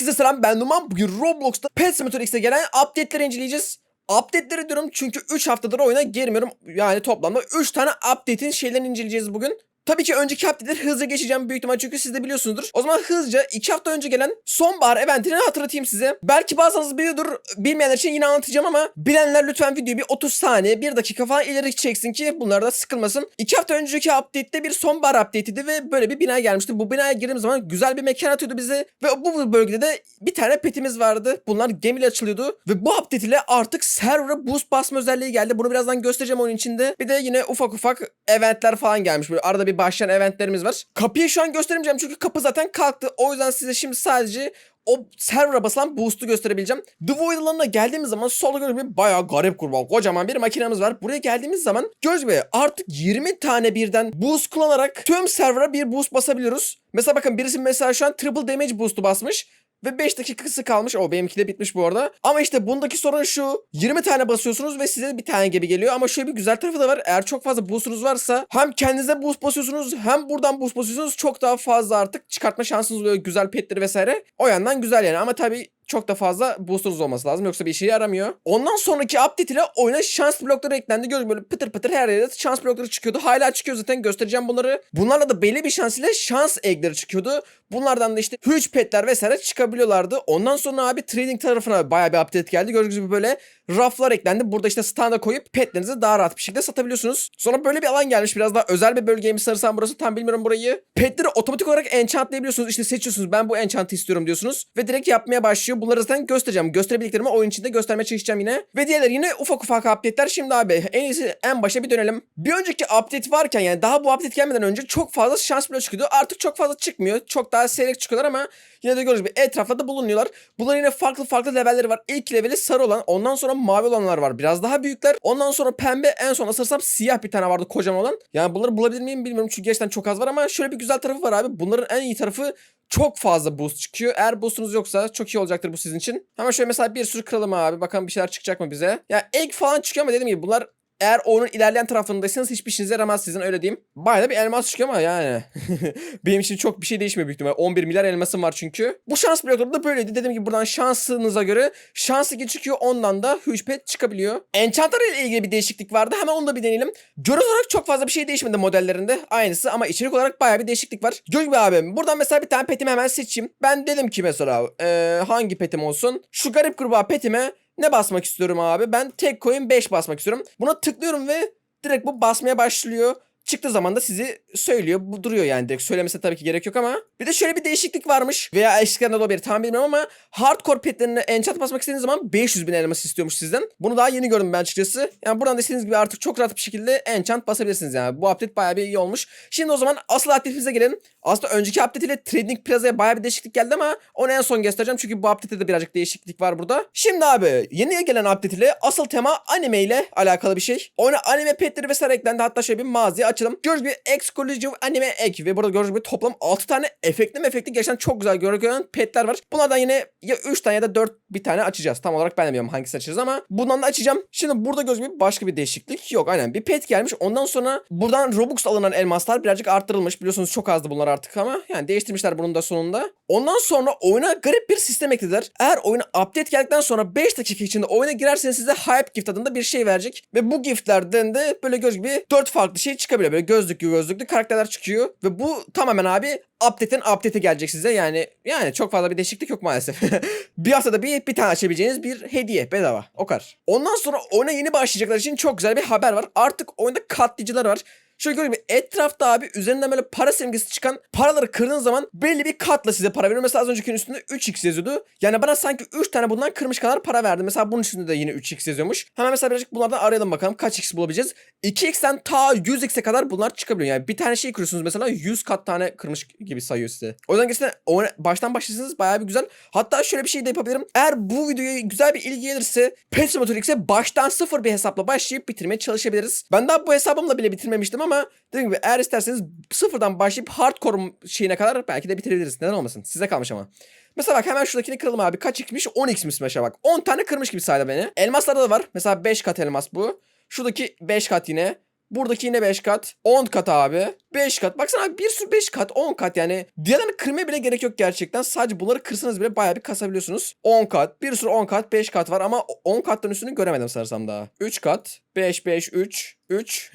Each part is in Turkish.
Herkese selam ben Numan. Bugün Roblox'ta Pet Simulator X'e gelen update'leri inceleyeceğiz. Update'leri diyorum çünkü 3 haftadır oyuna girmiyorum. Yani toplamda 3 tane update'in şeylerini inceleyeceğiz bugün. Tabii ki önceki update'leri hızlı geçeceğim büyük ihtimal çünkü siz de biliyorsunuzdur. O zaman hızlıca 2 hafta önce gelen sonbahar eventini hatırlatayım size. Belki bazılarınız biliyordur bilmeyenler için yine anlatacağım ama bilenler lütfen videoyu bir 30 saniye 1 dakika falan ileri çeksin ki bunlar da sıkılmasın. 2 hafta önceki update'te bir sonbahar update'iydi ve böyle bir bina gelmişti. Bu binaya girdiğim zaman güzel bir mekan atıyordu bize ve bu bölgede de bir tane petimiz vardı. Bunlar gemiyle açılıyordu ve bu update ile artık server'a boost basma özelliği geldi. Bunu birazdan göstereceğim oyun içinde. Bir de yine ufak ufak eventler falan gelmiş. Böyle arada bir başlayan eventlerimiz var. Kapıyı şu an gösteremeyeceğim çünkü kapı zaten kalktı. O yüzden size şimdi sadece o server'a basılan boost'u gösterebileceğim. The Void alanına geldiğimiz zaman solda gördüğünüz gibi bayağı garip kurban. Kocaman bir makinemiz var. Buraya geldiğimiz zaman göz be artık 20 tane birden boost kullanarak tüm server'a bir boost basabiliyoruz. Mesela bakın birisi mesela şu an triple damage boost'u basmış. Ve 5 dakikası kalmış. O benimki de bitmiş bu arada. Ama işte bundaki sorun şu. 20 tane basıyorsunuz ve size bir tane gibi geliyor. Ama şöyle bir güzel tarafı da var. Eğer çok fazla boostunuz varsa hem kendinize boost basıyorsunuz hem buradan boost basıyorsunuz. Çok daha fazla artık çıkartma şansınız oluyor. Güzel petleri vesaire. O yandan güzel yani. Ama tabii çok da fazla booster'ınız olması lazım. Yoksa bir işe yaramıyor. Ondan sonraki update ile oyuna şans blokları eklendi. Gördüğünüz böyle pıtır pıtır her yerde şans blokları çıkıyordu. Hala çıkıyor zaten göstereceğim bunları. Bunlarla da belli bir şans ile şans eggleri çıkıyordu. Bunlardan da işte huge petler vesaire çıkabiliyorlardı. Ondan sonra abi trading tarafına bayağı bir update geldi. Gördüğünüz gibi böyle raflar eklendi. Burada işte standa koyup petlerinizi daha rahat bir şekilde satabiliyorsunuz. Sonra böyle bir alan gelmiş. Biraz daha özel bir bölgeymiş sanırsam burası. Tam bilmiyorum burayı. Petleri otomatik olarak enchantlayabiliyorsunuz. İşte seçiyorsunuz. Ben bu enchant'ı istiyorum diyorsunuz. Ve direkt yapmaya başlıyor. Bunları zaten göstereceğim. Gösterebildiklerimi oyun içinde göstermeye çalışacağım yine. Ve diğerleri yine ufak ufak update'ler. Şimdi abi en iyisi en başa bir dönelim. Bir önceki update varken yani daha bu update gelmeden önce çok fazla şans bloğu çıkıyordu. Artık çok fazla çıkmıyor. Çok daha seyrek çıkıyorlar ama yine de gördüğünüz gibi etrafta bulunuyorlar. Bunların yine farklı farklı levelleri var. İlk leveli sarı olan ondan sonra mavi olanlar var. Biraz daha büyükler. Ondan sonra pembe en son asırsam siyah bir tane vardı kocaman olan. Yani bunları bulabilir miyim bilmiyorum çünkü gerçekten çok az var ama şöyle bir güzel tarafı var abi. Bunların en iyi tarafı çok fazla boost çıkıyor. Eğer boostunuz yoksa çok iyi olacaktır bu sizin için. Hemen şöyle mesela bir sürü kıralım abi. Bakalım bir şeyler çıkacak mı bize. Ya egg falan çıkıyor ama dediğim gibi bunlar eğer oyunun ilerleyen tarafındaysanız hiçbir işinize yaramaz sizin öyle diyeyim. Bayağı bir elmas çıkıyor ama yani. Benim için çok bir şey değişmiyor büyük ihtimalle. 11 milyar elmasım var çünkü. Bu şans blokları da böyleydi. Dediğim gibi buradan şansınıza göre şans ligi çıkıyor. Ondan da huge pet çıkabiliyor. Enchanter ile ilgili bir değişiklik vardı. Hemen onu da bir deneyelim. Göz olarak çok fazla bir şey değişmedi modellerinde. Aynısı ama içerik olarak bayağı bir değişiklik var. Göz gibi abi. Buradan mesela bir tane petimi hemen seçeyim. Ben dedim ki mesela ee, hangi petim olsun? Şu garip gruba petime ne basmak istiyorum abi? Ben tek coin 5 basmak istiyorum. Buna tıklıyorum ve direkt bu basmaya başlıyor. Çıktığı zaman da sizi söylüyor. Bu duruyor yani direkt. Söylemesi tabii ki gerek yok ama. Bir de şöyle bir değişiklik varmış. Veya eskiden de olabilir tam bilmiyorum ama hardcore petlerine enchant basmak istediğiniz zaman 500 bin elmas istiyormuş sizden. Bunu daha yeni gördüm ben açıkçası. Yani buradan da istediğiniz gibi artık çok rahat bir şekilde enchant basabilirsiniz yani. Bu update bayağı bir iyi olmuş. Şimdi o zaman asıl update'imize gelelim. Aslında önceki update ile Trading Plaza'ya bayağı bir değişiklik geldi ama onu en son göstereceğim. Çünkü bu update'de de birazcık değişiklik var burada. Şimdi abi yeni gelen update ile asıl tema anime ile alakalı bir şey. Oyuna anime petleri vesaire eklendi. Hatta şöyle bir mağazaya açalım. Gördüğünüz gibi exclusive anime ek ve burada gördüğünüz gibi toplam 6 tane efektli efektli gerçekten çok güzel görünen petler var. Bunlardan yine ya 3 tane ya da 4 bir tane açacağız. Tam olarak ben de bilmiyorum hangisini açacağız ama bundan da açacağım. Şimdi burada gördüğünüz gibi başka bir değişiklik yok. Aynen bir pet gelmiş. Ondan sonra buradan Robux alınan elmaslar birazcık arttırılmış. Biliyorsunuz çok azdı bunlar artık ama yani değiştirmişler bunun da sonunda. Ondan sonra oyuna garip bir sistem eklediler. Eğer oyuna update geldikten sonra 5 dakika içinde oyuna girerseniz size hype gift adında bir şey verecek. Ve bu giftlerden de böyle göz gibi 4 farklı şey çıkabiliyor. Böyle gözlüklü gözlüklü karakterler çıkıyor. Ve bu tamamen abi update'ten update'e gelecek size. Yani yani çok fazla bir değişiklik yok maalesef. bir haftada bir bir tane açabileceğiniz bir hediye bedava. O kadar. Ondan sonra oyuna yeni başlayacaklar için çok güzel bir haber var. Artık oyunda katlayıcılar var. Şöyle görüyorum etrafta abi üzerinden böyle para simgesi çıkan paraları kırdığın zaman belli bir katla size para veriyor. Mesela az öncekinin üstünde 3x yazıyordu. Yani bana sanki 3 tane bundan kırmış kadar para verdi. Mesela bunun üstünde de yine 3x yazıyormuş. Hemen mesela birazcık bunlardan arayalım bakalım kaç x bulabileceğiz. 2x'ten ta 100x'e kadar bunlar çıkabiliyor. Yani bir tane şey kırıyorsunuz mesela 100 kat tane kırmış gibi sayıyor size. O yüzden gerçekten baştan başlasanız bayağı bir güzel. Hatta şöyle bir şey de yapabilirim. Eğer bu videoya güzel bir ilgi gelirse Pet Simulator X'e baştan sıfır bir hesapla başlayıp bitirmeye çalışabiliriz. Ben daha bu hesabımla bile bitirmemiştim ama dediğim gibi eğer isterseniz sıfırdan başlayıp hardcore şeyine kadar belki de bitirebiliriz. Neden olmasın? Size kalmış ama. Mesela bak hemen şuradakini kıralım abi. Kaç x'miş? 10x'miş mesela bak. 10 tane kırmış gibi saydı beni. Elmaslarda da var. Mesela 5 kat elmas bu. Şuradaki 5 kat yine. Buradaki yine 5 kat. 10 kat abi. 5 kat. Baksana abi bir sürü 5 kat 10 kat yani. Diğerlerini kırmaya bile gerek yok gerçekten. Sadece bunları kırsanız bile bayağı bir kasabiliyorsunuz. 10 kat. Bir sürü 10 kat 5 kat var ama 10 kattan üstünü göremedim sanırsam daha. 3 kat. 5 5 3 3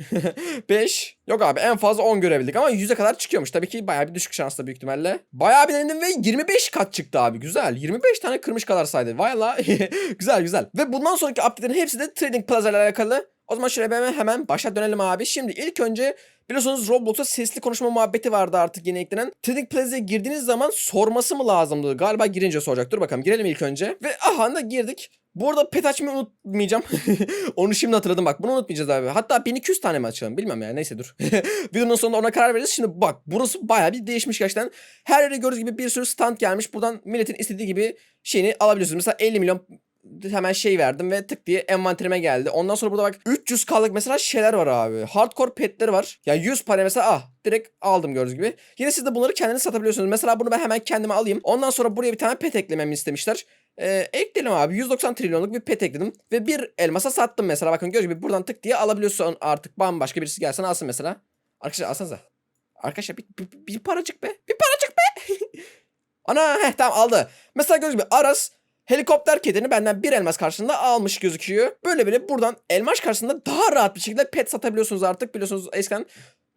5 Yok abi en fazla 10 görebildik ama 100'e kadar çıkıyormuş. Tabii ki bayağı bir düşük şansla büyük ihtimalle. Bayağı bir denedim ve 25 kat çıktı abi. Güzel. 25 tane kırmış kadar saydı. Valla güzel güzel. Ve bundan sonraki update'lerin hepsi de Trading Plaza ile alakalı. O zaman şöyle hemen, hemen başa dönelim abi. Şimdi ilk önce biliyorsunuz Roblox'ta sesli konuşma muhabbeti vardı artık yeni eklenen. Trading Plaza'ya girdiğiniz zaman sorması mı lazımdı? Galiba girince soracak. Dur bakalım girelim ilk önce. Ve aha da girdik. Bu arada pet açmayı unutmayacağım. Onu şimdi hatırladım bak. Bunu unutmayacağız abi. Hatta 1200 tane mi açalım? Bilmem ya. Neyse dur. Videonun sonunda ona karar veririz. Şimdi bak burası bayağı bir değişmiş gerçekten. Her yere gördüğünüz gibi bir sürü stand gelmiş. Buradan milletin istediği gibi şeyini alabiliyorsunuz. Mesela 50 milyon hemen şey verdim ve tık diye envanterime geldi. Ondan sonra burada bak 300 kaldık mesela şeyler var abi. Hardcore petleri var. Yani 100 para mesela ah direkt aldım gördüğünüz gibi. Yine siz de bunları kendiniz satabiliyorsunuz. Mesela bunu ben hemen kendime alayım. Ondan sonra buraya bir tane pet eklememi istemişler. Ee, ekledim abi 190 trilyonluk bir pet ekledim ve bir elmasa sattım mesela bakın gördüğünüz gibi buradan tık diye alabiliyorsun artık bambaşka birisi gelsen alsın mesela. Arkadaşlar alsanıza. Arkadaşlar bir, bir, bir paracık be bir paracık be. Ana heh tamam aldı. Mesela gördüğünüz gibi Aras helikopter kedini benden bir elmas karşılığında almış gözüküyor. Böyle böyle buradan elmas karşısında daha rahat bir şekilde pet satabiliyorsunuz artık. Biliyorsunuz eskiden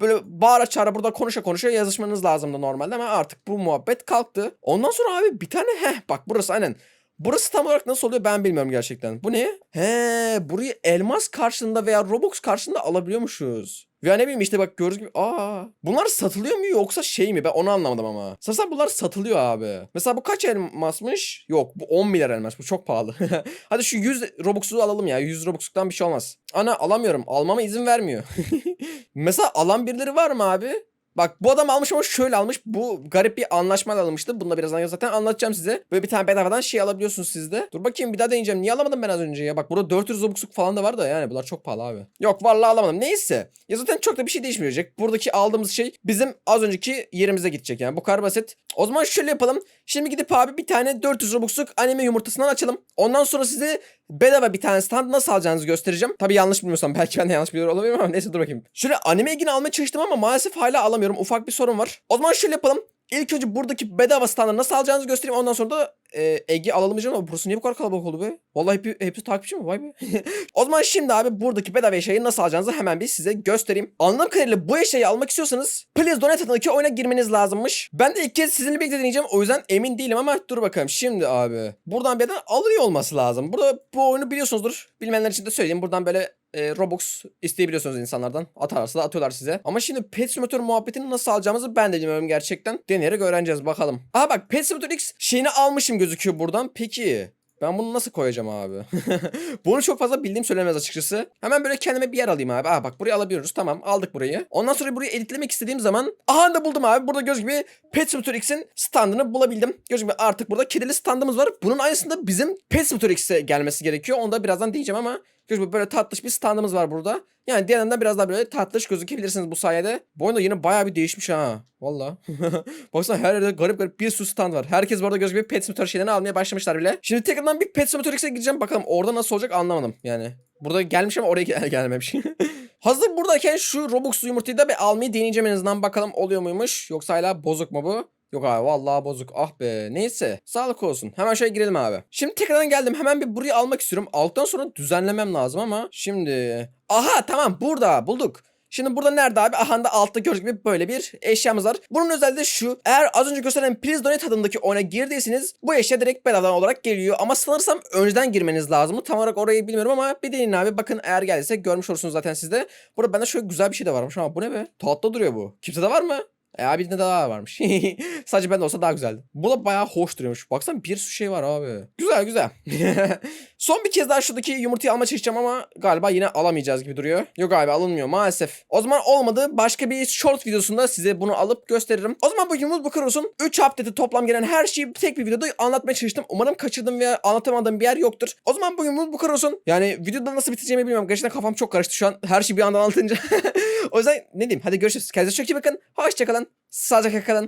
böyle bağıra çağıra burada konuşa konuşa yazışmanız lazımdı normalde ama artık bu muhabbet kalktı. Ondan sonra abi bir tane heh bak burası aynen. Burası tam olarak nasıl oluyor ben bilmiyorum gerçekten. Bu ne? He, burayı elmas karşılığında veya Robux karşılığında alabiliyormuşuz. Veya ne bileyim işte bak gördüğünüz gibi aa bunlar satılıyor mu yoksa şey mi ben onu anlamadım ama. Sanırsam bunlar satılıyor abi. Mesela bu kaç elmasmış? Yok bu 10 milyar elmas bu çok pahalı. Hadi şu 100 Robux'u alalım ya 100 Robux'luktan bir şey olmaz. Ana alamıyorum almama izin vermiyor. Mesela alan birileri var mı abi? Bak bu adam almış ama şöyle almış. Bu garip bir anlaşmayla alınmıştı. Bunu da birazdan zaten anlatacağım size. Böyle bir tane bedavadan şey alabiliyorsunuz siz de. Dur bakayım bir daha deneyeceğim. Niye alamadım ben az önce ya? Bak burada 400 Robux'luk falan da var da yani bunlar çok pahalı abi. Yok vallahi alamadım. Neyse. Ya zaten çok da bir şey değişmeyecek. Buradaki aldığımız şey bizim az önceki yerimize gidecek yani. Bu kadar basit. O zaman şöyle yapalım. Şimdi gidip abi bir tane 400 Robux'luk anime yumurtasından açalım. Ondan sonra size bedava bir tane stand nasıl alacağınızı göstereceğim. Tabii yanlış bilmiyorsam belki ben de yanlış biliyor olabilirim ama neyse dur bakayım. Şöyle anime ilgini almaya çalıştım ama maalesef hala alamıyorum. Ufak bir sorun var. O zaman şöyle yapalım. İlk önce buradaki bedava standı nasıl alacağınızı göstereyim. Ondan sonra da e, Ege alalım diyeceğim ama burası niye bu kadar kalabalık oldu be? Vallahi hep, hepsi takipçi mi? Vay be. o zaman şimdi abi buradaki bedava eşyayı nasıl alacağınızı hemen bir size göstereyim. Anladığım kadarıyla bu eşyayı almak istiyorsanız Please Donate adındaki oyuna girmeniz lazımmış. Ben de ilk kez sizinle birlikte deneyeceğim. O yüzden emin değilim ama dur bakalım. Şimdi abi buradan bir yerden alıyor olması lazım. Burada bu oyunu biliyorsunuzdur. Bilmeyenler için de söyleyeyim. Buradan böyle e, Robux isteyebiliyorsunuz insanlardan. Atarsa da atıyorlar size. Ama şimdi Pet Simulator muhabbetini nasıl alacağımızı ben de bilmiyorum gerçekten. Deneyerek öğreneceğiz bakalım. Aha bak Pet Simulator X şeyini almışım gözüküyor buradan. Peki ben bunu nasıl koyacağım abi? bunu çok fazla bildiğim söylemez açıkçası. Hemen böyle kendime bir yer alayım abi. Aa bak burayı alabiliyoruz. Tamam aldık burayı. Ondan sonra burayı editlemek istediğim zaman aha da buldum abi. Burada göz gibi Pet Simulator X'in standını bulabildim. Göz gibi artık burada kedili standımız var. Bunun aynısında bizim Pet Simulator X'e gelmesi gerekiyor. Onu da birazdan diyeceğim ama gibi böyle tatlış bir standımız var burada. Yani diğerinden biraz daha böyle tatlış gözükebilirsiniz bu sayede. Bu oyunda yine bayağı bir değişmiş ha. Valla. Baksana her yerde garip garip bir sürü stand var. Herkes bu arada göz gibi Pet Simulator şeylerini almaya başlamışlar bile. Şimdi tekrardan bir Pet Simulator X'e gideceğim. Bakalım orada nasıl olacak anlamadım yani. Burada gelmiş ama oraya gel gelmemiş. Hazır buradayken şu Robux yumurtayı da bir almayı deneyeceğim en azından bakalım oluyor muymuş. Yoksa hala bozuk mu bu? Yok abi vallahi bozuk. Ah be. Neyse. Sağlık olsun. Hemen şöyle girelim abi. Şimdi tekrardan geldim. Hemen bir burayı almak istiyorum. Alttan sonra düzenlemem lazım ama şimdi... Aha tamam burada bulduk. Şimdi burada nerede abi? Aha da altta gördüğünüz gibi böyle bir eşyamız var. Bunun özelliği şu. Eğer az önce gösteren Please Donate adındaki oyuna girdiyseniz bu eşya direkt bedavadan olarak geliyor. Ama sanırsam önceden girmeniz lazım. Tam olarak orayı bilmiyorum ama bir deneyin abi. Bakın eğer geldiyse görmüş olursunuz zaten sizde. Burada bende şöyle güzel bir şey de varmış ama bu ne be? Tatlı duruyor bu. Kimse de var mı? E abi de daha varmış. Sadece bende olsa daha güzeldi. Bu da bayağı hoş duruyormuş. Baksana bir sürü şey var abi. Güzel güzel. Son bir kez daha şuradaki yumurtayı almaya çalışacağım ama galiba yine alamayacağız gibi duruyor. Yok abi alınmıyor maalesef. O zaman olmadı. Başka bir short videosunda size bunu alıp gösteririm. O zaman bu kadar olsun. 3 update'e toplam gelen her şeyi tek bir videoda anlatmaya çalıştım. Umarım kaçırdığım veya anlatamadığım bir yer yoktur. O zaman bu kadar olsun. Yani videoda nasıl bitireceğimi bilmiyorum. Gerçekten kafam çok karıştı şu an. Her şeyi bir anda anlatınca. o yüzden ne diyeyim? Hadi görüşürüz. Kendinize çok iyi bakın. Hoşçakalın. Sağlıcakla kalın.